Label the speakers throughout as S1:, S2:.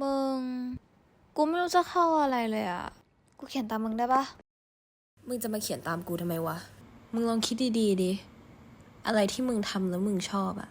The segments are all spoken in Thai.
S1: มึง กูไม่รู้จะเข้าอะไรเลยอะ กูเขียนตามมึงได้ปะ
S2: มึงจะมาเขียนตามกูทำไมวะ มึงลองคิดดีๆดิ อะไรที่มึงทำแล้วมึงชอบอะ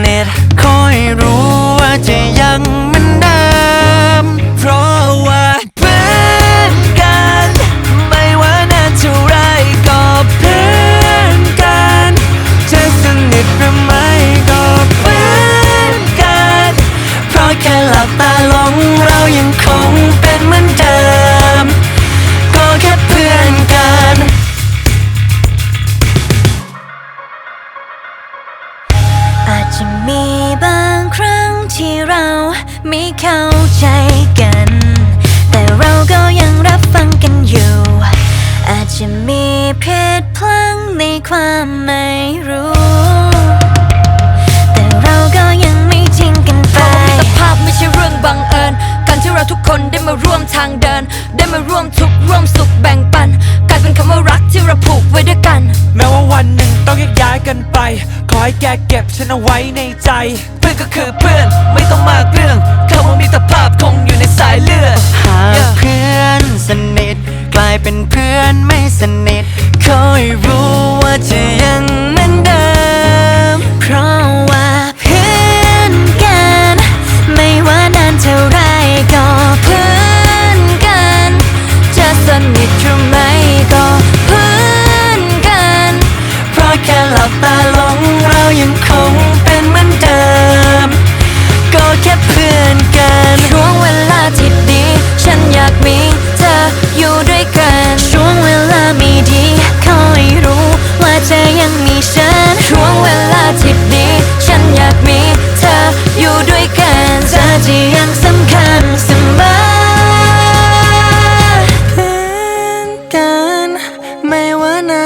S3: นิท ไม่เข้า
S4: ใจกัน แต่เราก็ยังรับฟังกันอยู่ อาจจะมีเพศพลังในความไม่รู้ แต่เราก็ยังไม่ทิ้งกันไป
S2: มิตรภาพไม่ใช่เรื่องบังเอิญ การที่เราทุกคนได้มาร่วมทางเดิน ได้มาร่วมทุกข์ร่วมสุขแบ่งปัน กลายเป็นคำว่ารักที่เราผูกไว้ด้วยกัน
S5: อยแกเก็บฉันเอาไว้ในใจ
S3: เพื่อนก็คือเพื่อนไม่ต้องมากเรื่องคำว่ามิตรภาพคงอยู่ใน